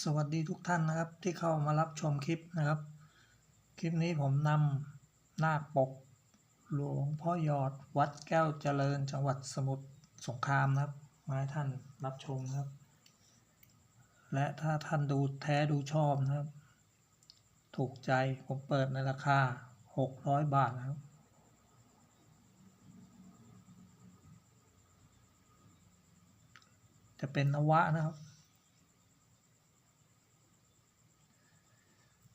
สวัสดีทุกท่านนะครับที่เข้ามารับชมคลิปนะครับ คลิปนี้ผมนำหน้าปก หลวงพ่อหยอดวัดแก้วเจริญ จังหวัดสมุทรสงครามนะครับมาให้ท่านรับชมนะครับ และถ้าท่านดูแท้ดูชอบนะครับ ถูกใจผมเปิดในราคา 600 บาทนะครับจะเป็นนวะนะครับ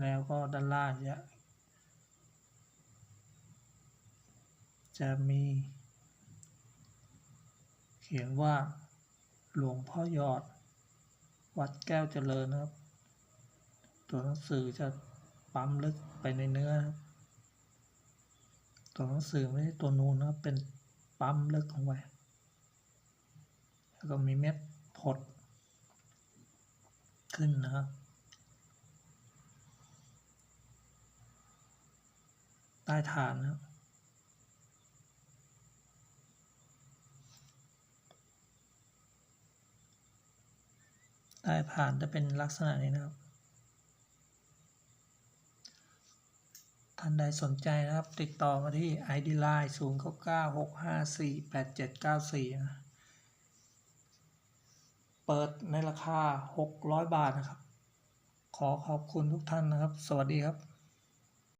แล้วก็ด้านล่างจะจะมี เขียนว่า หลวงพ่อหยอด วัดแก้วเจริญนะครับ ตัวหนังสือจะปั๊มลึกไปในเนื้อครับตัวหนังสือไม่ใช่ตัวนูนนะครับเป็นปั๊มลึกลงไปแล้วก็มีเม็ดผดขึ้นนะครับ ใต้ฐานนะครับใต้ฐานจะเป็นลักษณะนี้นะครับ ท่านใดสนใจนะครับ ติดต่อมาที่ ID Line 0 9 9 6 5 4 8 7 9 4 นะ เปิดในราคา 600 บาทนะครับ ขอขอบคุณทุกท่านนะครับ สวัสดีครับ